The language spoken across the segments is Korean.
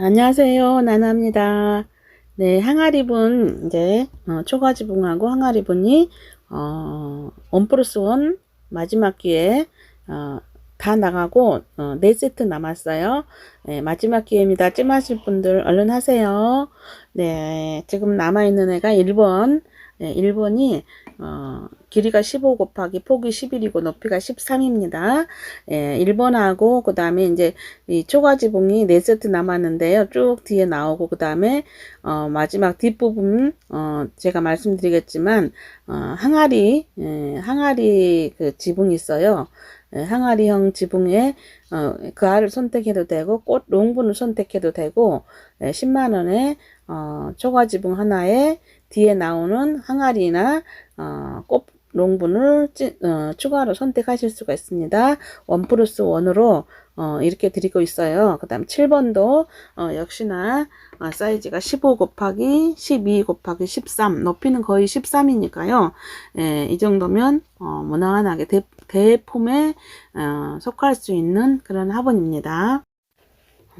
안녕하세요. 나나입니다. 네, 항아리분, 이제, 어, 초가지붕하고 항아리분이, 어, 원 플러스 원 마지막 기회에, 어, 다 나가고, 어, 네 세트 남았어요. 네, 마지막 기회입니다. 찜하실 분들 얼른 하세요. 네, 지금 남아 있는 애가 1번, 네, 1번이, 어, 길이가 15 곱하기 폭이 11이고 높이가 13입니다. 예, 1번하고 그 다음에 이제 이 초가지붕이 4세트 남았는데요. 쭉 뒤에 나오고 그 다음에 어, 마지막 뒷부분 어, 제가 말씀드리겠지만 어, 항아리 예, 항아리 그 지붕이 있어요. 예, 항아리형 지붕에 어, 그 알을 선택해도 되고 꽃 롱분을 선택해도 되고 예, 10만 원에 어, 초가지붕 하나에 뒤에 나오는 항아리나 어, 꽃 롱분을 찌, 어, 추가로 선택하실 수가 있습니다. 원 플러스 원으로 어, 이렇게 드리고 있어요. 그 다음 7번도 어, 역시나 어, 사이즈가 15 곱하기 12 곱하기 13 높이는 거의 13이니까요. 예, 이 정도면 어, 무난하게 대, 대폼에 어, 속할 수 있는 그런 화분입니다.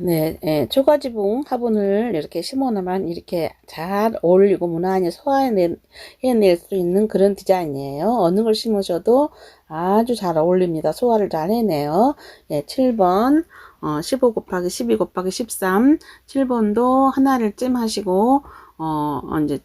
네, 예, 초가지붕 화분을 이렇게 심어놓으면 이렇게 잘 어울리고 무난히 소화해낼 해낼 수 있는 그런 디자인이에요. 어느 걸 심으셔도 아주 잘 어울립니다. 소화를 잘 해내요. 예, 7번, 어, 15 곱하기 12 곱하기 13, 7번도 하나를 찜하시고, 어, 이제,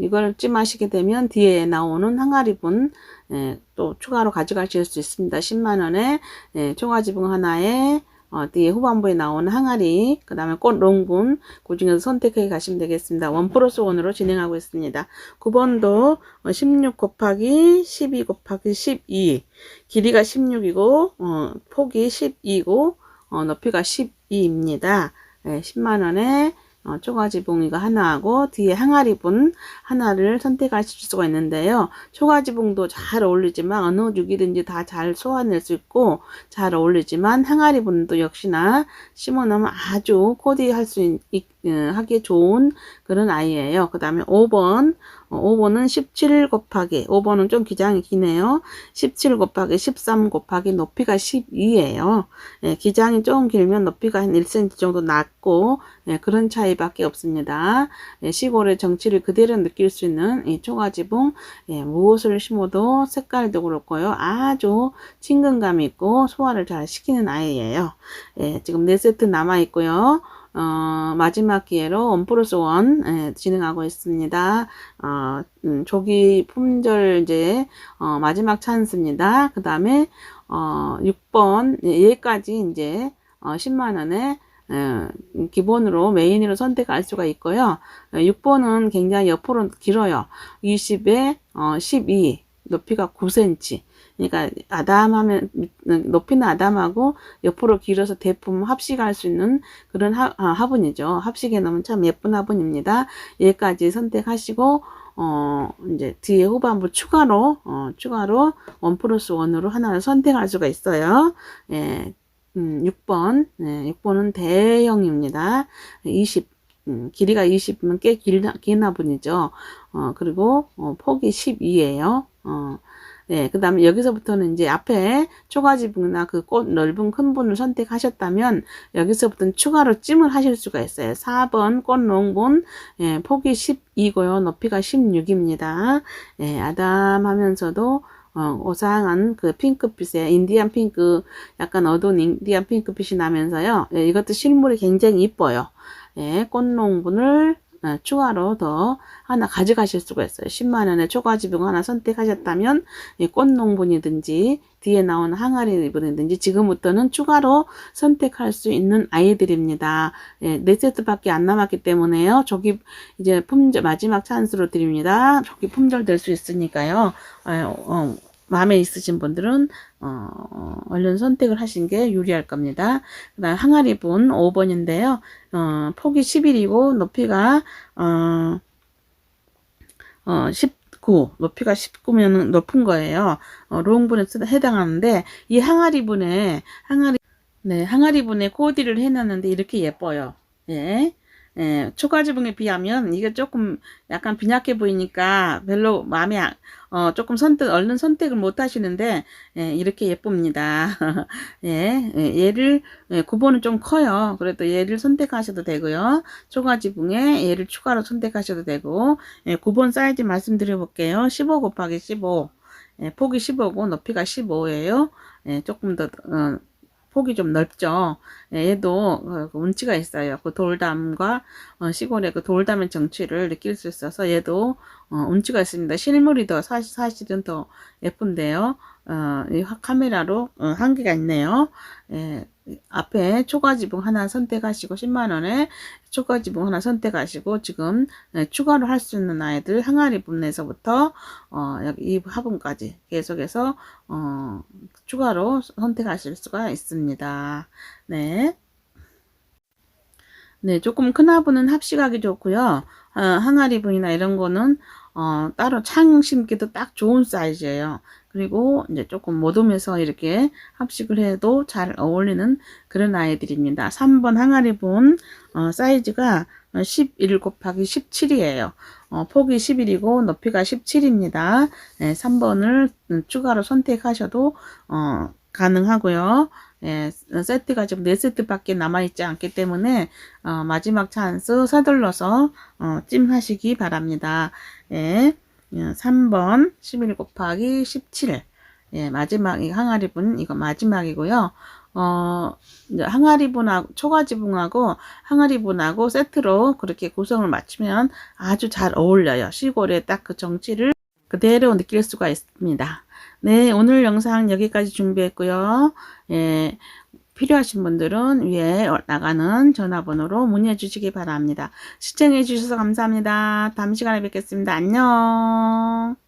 이걸 찜하시게 되면 뒤에 나오는 항아리분, 예, 또 추가로 가져가실 수 있습니다. 10만원에, 예, 초가지붕 하나에, 어, 뒤에 후반부에 나오는 항아리, 그 다음에 꽃 롱분, 그 중에서 선택해 가시면 되겠습니다. 원 플러스 원으로 진행하고 있습니다. 9번도 16 곱하기 12 곱하기 12, 길이가 16이고, 어, 폭이 12이고, 어, 높이가 12입니다. 네, 10만원에 어, 초가지붕이가 하나하고 뒤에 항아리 분 하나를 선택하실 수가 있는데요. 초가지붕도 잘 어울리지만 어느 육이든지 다 잘 소화낼 수 있고 잘 어울리지만 항아리 분도 역시나 심어놓으면 아주 코디할 수 있, 하기 좋은 그런 아이예요. 그 다음에 5번 어, 5번은 17 곱하기 5번은 좀 기장이 기네요. 17 곱하기 13 곱하기 높이가 12예요. 예, 기장이 좀 길면 높이가 한 1cm 정도 낮고 예, 그런 차이밖에 없습니다. 예, 시골의 정치를 그대로 느낄 수 있는 이 초가지붕 예, 무엇을 심어도 색깔도 그렇고요. 아주 친근감 있고 소화를 잘 시키는 아이예요. 예, 지금 4세트 남아 있고요. 어, 마지막 기회로 원 플러스 원 예, 진행하고 있습니다. 어, 음, 조기 품절 이제 어, 마지막 찬스입니다. 그 다음에 어, 6번 얘까지 이제 어, 10만 원에 예, 기본으로 메인으로 선택할 수가 있고요. 6번은 굉장히 옆으로 길어요. 20에 어, 12 높이가 9cm. 그러니까 아담하면 높이는 아담하고 옆으로 길어서 대품 합식할 수 있는 그런 하, 아, 화분이죠. 합식에 넣으면 참 예쁜 화분입니다. 얘까지 선택하시고 어 이제 뒤에 후반부 추가로 어 추가로 원 플러스 원으로 하나를 선택할 수가 있어요. 예. 음, 6번. 네, 6번은 대형입니다. 20 음, 길이가 20이면 꽤 길나, 긴 화분이죠. 어, 그리고, 어, 폭이 12예요. 어, 네, 그 다음에 여기서부터는 이제 앞에 초가지분이나 그 꽃 넓은 큰 분을 선택하셨다면 여기서부터는 추가로 찜을 하실 수가 있어요. 4번 꽃농분 예, 폭이 12고요. 높이가 16입니다. 예, 아담하면서도 어, 오상한 그 핑크빛의 인디안 핑크, 약간 어두운 인디안 핑크빛이 나면서요. 예, 이것도 실물이 굉장히 이뻐요. 예, 꽃농분을 어, 추가로 더 하나 가져가실 수가 있어요. 10만원에 초가지붕 하나 선택하셨다면 꽃농분이든지 뒤에 나오는 항아리 분이든지 지금부터는 추가로 선택할 수 있는 아이들입니다. 예, 4세트밖에 안 남았기 때문에요. 저기 이제 품절 마지막 찬스로 드립니다. 저기 품절 될 수 있으니까요. 어, 어, 마음에 있으신 분들은 어, 얼른 선택을 하신 게 유리할 겁니다. 그 다음 항아리 분 5번인데요. 어, 폭이 11이고 높이가 어, 어, 19 높이가 19면 높은 거예요. 어, 롱분에 해당하는데 이 항아리 분에 항아리 네 항아리 분에 코디를 해놨는데 이렇게 예뻐요. 예. 예, 초가지붕에 비하면 이게 조금 약간 빈약해 보이니까 별로 마음에 안- 어, 조금 선택 얼른 선택을 못 하시는데 예, 이렇게 예쁩니다. 예, 예, 얘를 예, 9번은 좀 커요. 그래도 얘를 선택하셔도 되고요. 초가지붕에 얘를 추가로 선택하셔도 되고 예, 9번 사이즈 말씀드려 볼게요. 15 곱하기 15 예, 폭이 15고 높이가 15예요. 예, 조금 더 어, 폭이 좀 넓죠. 예, 얘도 어, 그 운치가 있어요. 그 돌담과 어, 시골의 그 돌담의 정취를 느낄 수 있어서 얘도 어, 운치가 있습니다. 실물이 더 사실, 사실은 더 예쁜데요. 어, 이 화- 카메라로 어, 한계가 있네요. 예, 앞에 초과지붕 하나 선택하시고 10만 원에 초과지붕 하나 선택하시고 지금 예, 추가로 할 수 있는 아이들 항아리 분에서부터 어, 이 화분까지 계속해서 어, 추가로 선택하실 수가 있습니다. 네. 네, 조금 큰 화분은 합식하기 좋고요. 어, 항아리 분이나 이런 거는 어, 따로 창 심기도 딱 좋은 사이즈예요. 그리고 이제 조금 모둠에서 이렇게 합식을 해도 잘 어울리는 그런 아이들입니다. 3번 항아리 분 어, 사이즈가 11 곱하기 17이에요. 어, 폭이 11이고 높이가 17입니다. 네, 3번을 추가로 선택하셔도 어, 가능하고요. 예, 세트가 지금 4세트밖에 남아있지 않기 때문에 어, 마지막 찬스 서둘러서 어, 찜하시기 바랍니다. 예, 3번 11 곱하기 17 예, 마지막 이 항아리분 이거 마지막이고요. 어, 항아리분하고 초가지붕하고 항아리분하고 세트로 그렇게 구성을 맞추면 아주 잘 어울려요. 시골의 딱 그 정치를 그대로 느낄 수가 있습니다. 네, 오늘 영상 여기까지 준비했고요. 예, 필요하신 분들은 위에 나가는 전화번호로 문의해 주시기 바랍니다. 시청해 주셔서 감사합니다. 다음 시간에 뵙겠습니다. 안녕.